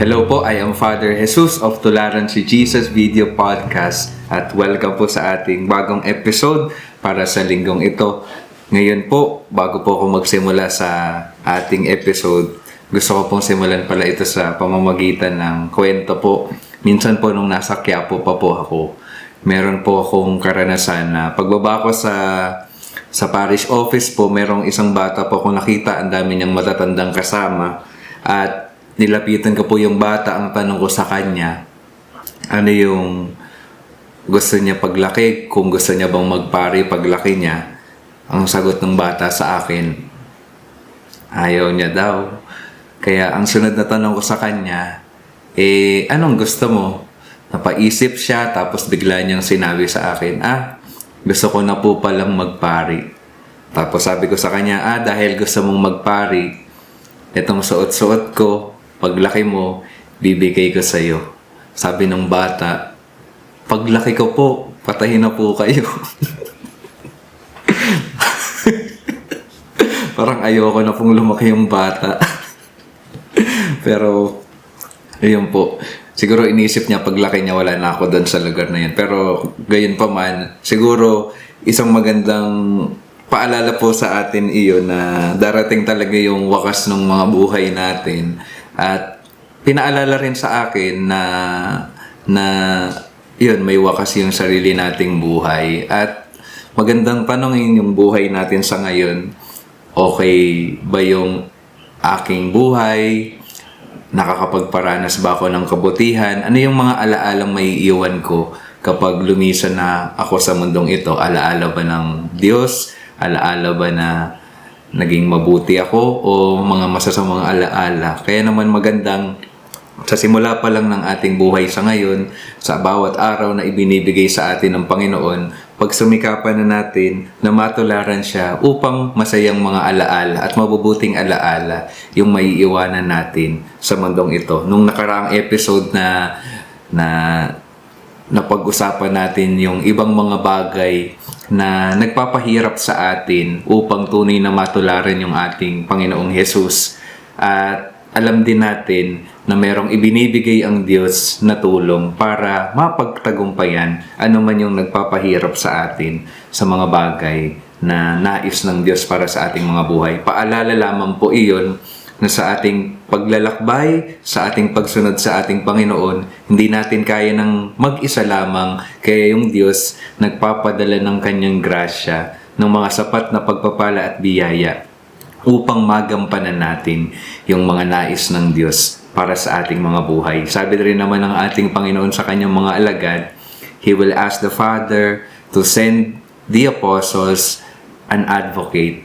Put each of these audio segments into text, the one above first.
Hello po, I am Father Jesus of Tularan si Jesus Video Podcast at welcome po sa ating bagong episode para sa linggong ito. Ngayon po, bago po ako magsimula sa ating episode, gusto ko pong simulan pala ito sa pamamagitan ng kwento po. Minsan po nung nasa Quiapo pa po ako, meron po akong karanasan na pagbaba ko sa sa parish office po, merong isang bata po akong nakita, ang dami niyang matatandang kasama. At nilapitan ko po yung bata, ang tanong ko sa kanya, ano yung gusto niya paglaki, kung gusto niya bang magpari paglaki niya. Ang sagot ng bata sa akin, ayaw niya daw. Kaya ang sunod na tanong ko sa kanya, eh, anong gusto mo? Napaisip siya, tapos bigla niyang sinabi sa akin, ah, gusto ko na po palang magpari. Tapos sabi ko sa kanya, ah, dahil gusto mong magpari, itong suot-suot ko, paglaki mo, bibigay ko sa'yo. Sabi ng bata, paglaki ko po, patahin na po kayo. Parang ayoko na pong lumaki yung bata. Pero, ayun po. Siguro inisip niya paglaki niya wala na ako doon sa lugar na yun. Pero gayon pa man, siguro isang magandang paalala po sa atin iyon na darating talaga yung wakas ng mga buhay natin. At pinaalala rin sa akin na na yun, may wakas yung sarili nating buhay. At magandang tanongin yung buhay natin sa ngayon. Okay ba yung aking buhay? nakakapagparanas ba ako ng kabutihan? Ano yung mga alaalang may iwan ko kapag lumisan na ako sa mundong ito? Alaala ba ng Diyos? Alaala ba na naging mabuti ako? O mga masasamang alaala? Kaya naman magandang sa simula pa lang ng ating buhay sa ngayon, sa bawat araw na ibinibigay sa atin ng Panginoon, pag sumikapan na natin na matularan siya upang masayang mga alaala at mabubuting alaala yung maiiwanan natin sa mundong ito. Nung nakaraang episode na na napag-usapan natin yung ibang mga bagay na nagpapahirap sa atin upang tunay na matularan yung ating Panginoong Hesus. At alam din natin na merong ibinibigay ang Diyos na tulong para mapagtagumpayan ano man yung nagpapahirap sa atin sa mga bagay na nais ng Diyos para sa ating mga buhay. Paalala lamang po iyon na sa ating paglalakbay, sa ating pagsunod sa ating Panginoon, hindi natin kaya ng mag-isa lamang, kaya yung Diyos nagpapadala ng kanyang grasya ng mga sapat na pagpapala at biyaya upang magampanan natin yung mga nais ng Diyos para sa ating mga buhay. Sabi rin naman ng ating Panginoon sa kanyang mga alagad, He will ask the Father to send the apostles an advocate,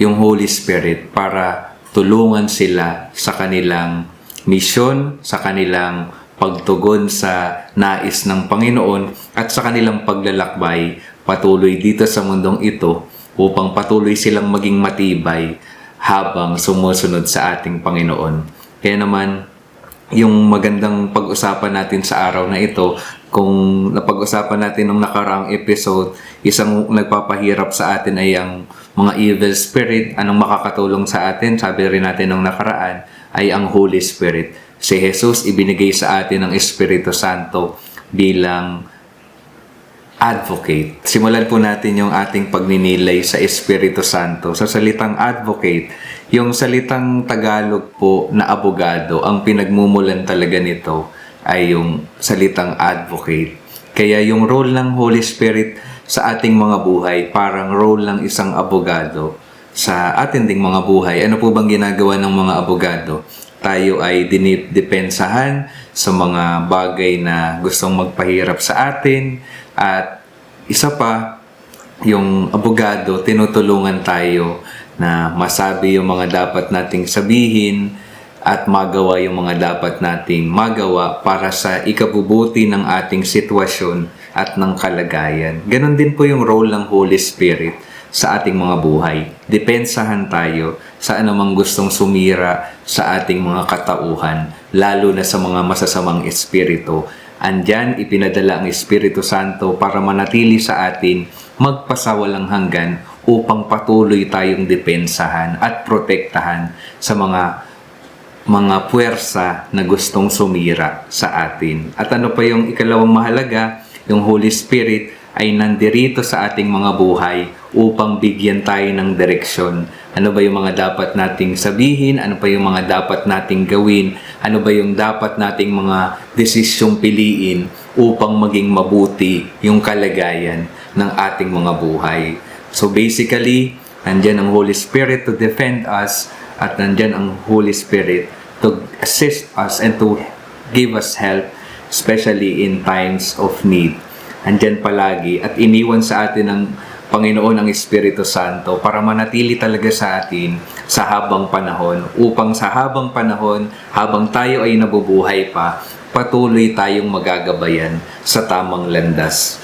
yung Holy Spirit, para tulungan sila sa kanilang misyon, sa kanilang pagtugon sa nais ng Panginoon at sa kanilang paglalakbay patuloy dito sa mundong ito upang patuloy silang maging matibay habang sumusunod sa ating Panginoon. Kaya naman, yung magandang pag-usapan natin sa araw na ito, kung napag-usapan natin nung nakaraang episode, isang nagpapahirap sa atin ay ang mga evil spirit. Anong makakatulong sa atin? Sabi rin natin nung nakaraan, ay ang Holy Spirit. Si Jesus ibinigay sa atin ng Espiritu Santo bilang advocate. Simulan po natin yung ating pagninilay sa Espiritu Santo. Sa salitang advocate, yung salitang Tagalog po na abogado, ang pinagmumulan talaga nito ay yung salitang advocate. Kaya yung role ng Holy Spirit sa ating mga buhay, parang role ng isang abogado sa ating ding mga buhay. Ano po bang ginagawa ng mga abogado? Tayo ay dinidepensahan sa mga bagay na gustong magpahirap sa atin, at isa pa, yung abogado, tinutulungan tayo na masabi yung mga dapat nating sabihin at magawa yung mga dapat nating magawa para sa ikabubuti ng ating sitwasyon at ng kalagayan. Ganon din po yung role ng Holy Spirit sa ating mga buhay. Depensahan tayo sa anumang gustong sumira sa ating mga katauhan, lalo na sa mga masasamang espiritu Andyan ipinadala ang Espiritu Santo para manatili sa atin magpasawalang hanggan upang patuloy tayong depensahan at protektahan sa mga mga puwersa na gustong sumira sa atin. At ano pa yung ikalawang mahalaga, yung Holy Spirit ay nandirito sa ating mga buhay upang bigyan tayo ng direksyon. Ano ba yung mga dapat nating sabihin? Ano pa yung mga dapat nating gawin? Ano ba yung dapat nating mga desisyong piliin upang maging mabuti yung kalagayan ng ating mga buhay? So basically, nandyan ang Holy Spirit to defend us at nandyan ang Holy Spirit to assist us and to give us help, especially in times of need. Andyan palagi at iniwan sa atin ng Panginoon ang Espiritu Santo para manatili talaga sa atin sa habang panahon upang sa habang panahon, habang tayo ay nabubuhay pa, patuloy tayong magagabayan sa tamang landas.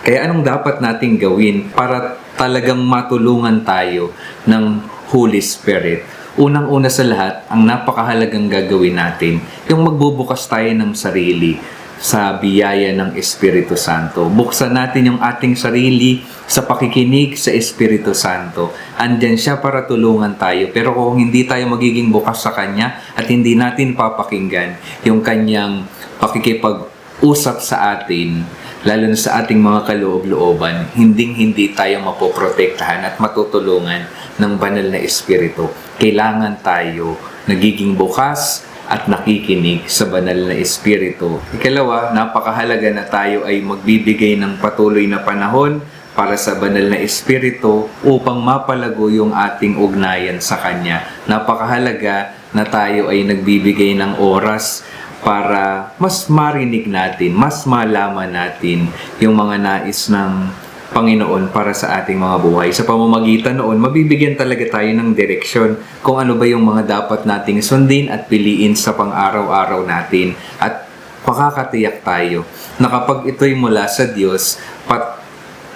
Kaya anong dapat nating gawin para talagang matulungan tayo ng Holy Spirit? Unang-una sa lahat, ang napakahalagang gagawin natin, yung magbubukas tayo ng sarili sa biyaya ng Espiritu Santo. Buksan natin yung ating sarili sa pakikinig sa Espiritu Santo. Andyan siya para tulungan tayo. Pero kung hindi tayo magiging bukas sa Kanya at hindi natin papakinggan yung Kanyang pakikipag-usap sa atin, lalo na sa ating mga kaloob-looban, hinding-hindi tayo mapoprotektahan at matutulungan ng banal na Espiritu. Kailangan tayo nagiging bukas at nakikinig sa banal na Espiritu. Ikalawa, napakahalaga na tayo ay magbibigay ng patuloy na panahon para sa banal na Espiritu upang mapalago yung ating ugnayan sa Kanya. Napakahalaga na tayo ay nagbibigay ng oras para mas marinig natin, mas malaman natin yung mga nais ng Panginoon para sa ating mga buhay. Sa pamamagitan noon, mabibigyan talaga tayo ng direksyon kung ano ba yung mga dapat nating sundin at piliin sa pang-araw-araw natin. At makakatiyak tayo na kapag ito'y mula sa Diyos, pat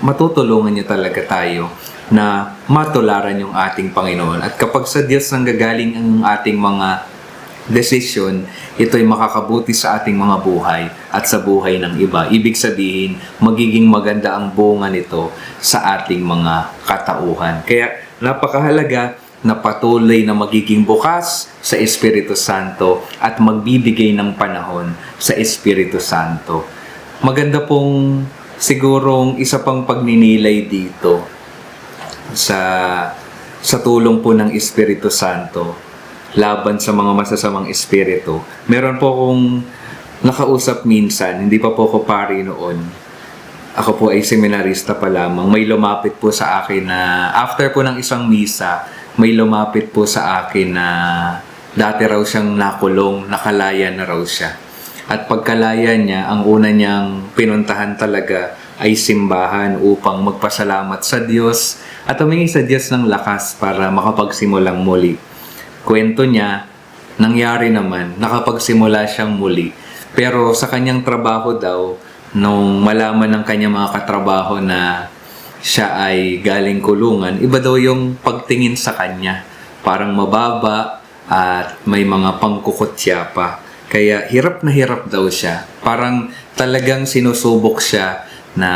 matutulungan niya talaga tayo na matularan yung ating Panginoon. At kapag sa Diyos nanggagaling ang ating mga desisyon, ito'y makakabuti sa ating mga buhay at sa buhay ng iba. Ibig sabihin, magiging maganda ang bunga nito sa ating mga katauhan. Kaya napakahalaga na patuloy na magiging bukas sa Espiritu Santo at magbibigay ng panahon sa Espiritu Santo. Maganda pong sigurong isa pang pagninilay dito sa sa tulong po ng Espiritu Santo laban sa mga masasamang espiritu. Meron po akong nakausap minsan, hindi pa po ako pari noon. Ako po ay seminarista pa lamang. May lumapit po sa akin na after po ng isang misa, may lumapit po sa akin na dati raw siyang nakulong, nakalaya na raw siya. At pagkalaya niya, ang una niyang pinuntahan talaga ay simbahan upang magpasalamat sa Diyos at humingi sa Diyos ng lakas para makapagsimulang muli kwento niya, nangyari naman, nakapagsimula siyang muli. Pero sa kanyang trabaho daw, nung malaman ng kanyang mga katrabaho na siya ay galing kulungan, iba daw yung pagtingin sa kanya. Parang mababa at may mga pangkukutya pa. Kaya hirap na hirap daw siya. Parang talagang sinusubok siya na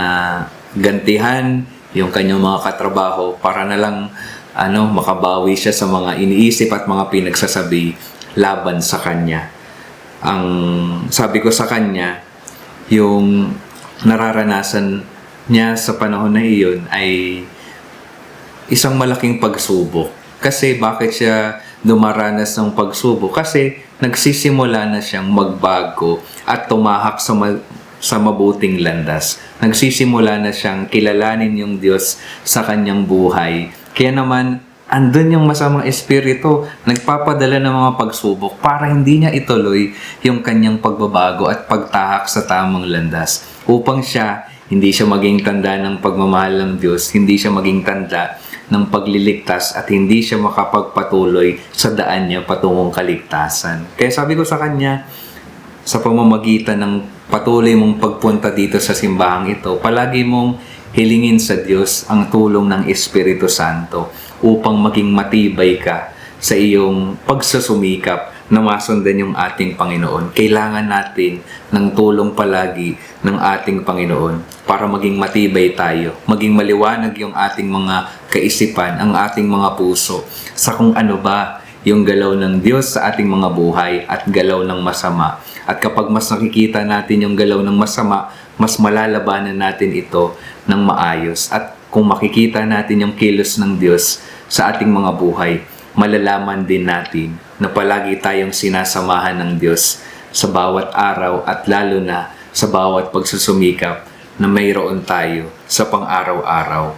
gantihan yung kanyang mga katrabaho para na lang ano, makabawi siya sa mga iniisip at mga pinagsasabi laban sa kanya. Ang sabi ko sa kanya, yung nararanasan niya sa panahon na iyon ay isang malaking pagsubok. Kasi bakit siya dumaranas ng pagsubok? Kasi nagsisimula na siyang magbago at tumahak sa ma- sa mabuting landas. Nagsisimula na siyang kilalanin yung Diyos sa kanyang buhay kaya naman, andun yung masamang espiritu, nagpapadala ng mga pagsubok para hindi niya ituloy yung kanyang pagbabago at pagtahak sa tamang landas. Upang siya, hindi siya maging tanda ng pagmamahal ng Diyos, hindi siya maging tanda ng pagliligtas at hindi siya makapagpatuloy sa daan niya patungong kaligtasan. Kaya sabi ko sa kanya, sa pamamagitan ng patuloy mong pagpunta dito sa simbahang ito, palagi mong hilingin sa Diyos ang tulong ng Espiritu Santo upang maging matibay ka sa iyong pagsusumikap na masundan yung ating Panginoon. Kailangan natin ng tulong palagi ng ating Panginoon para maging matibay tayo, maging maliwanag yung ating mga kaisipan, ang ating mga puso sa kung ano ba yung galaw ng Diyos sa ating mga buhay at galaw ng masama. At kapag mas nakikita natin yung galaw ng masama, mas malalabanan natin ito ng maayos. At kung makikita natin yung kilos ng Diyos sa ating mga buhay, malalaman din natin na palagi tayong sinasamahan ng Diyos sa bawat araw at lalo na sa bawat pagsusumikap na mayroon tayo sa pang-araw-araw.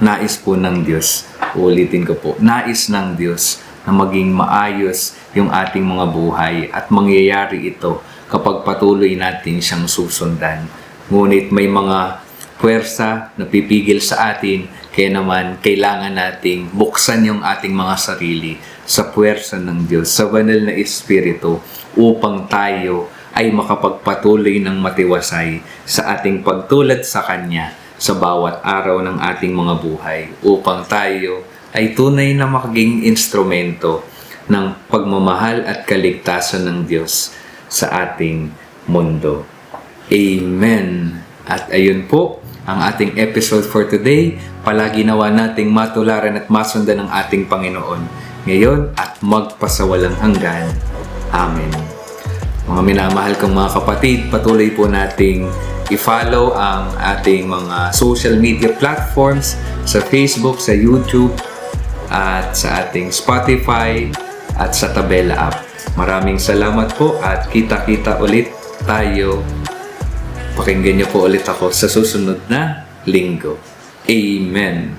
Nais po ng Diyos, ulitin ko po, nais ng Diyos na maging maayos yung ating mga buhay at mangyayari ito kapag patuloy natin siyang susundan. Ngunit may mga puwersa na pipigil sa atin, kaya naman kailangan nating buksan yung ating mga sarili sa puwersa ng Diyos, sa banal na Espiritu, upang tayo ay makapagpatuloy ng matiwasay sa ating pagtulad sa Kanya sa bawat araw ng ating mga buhay, upang tayo ay tunay na maging instrumento ng pagmamahal at kaligtasan ng Diyos sa ating mundo. Amen. At ayun po, ang ating episode for today. Palagi nawa nating matularan at masundan ng ating Panginoon ngayon at magpasawalang hanggan. Amen. Mga minamahal kong mga kapatid, patuloy po nating i-follow ang ating mga social media platforms sa Facebook, sa YouTube, at sa ating Spotify at sa Tabela app. Maraming salamat po at kita-kita ulit tayo. Pakinggan niyo po ulit ako sa susunod na linggo. Amen.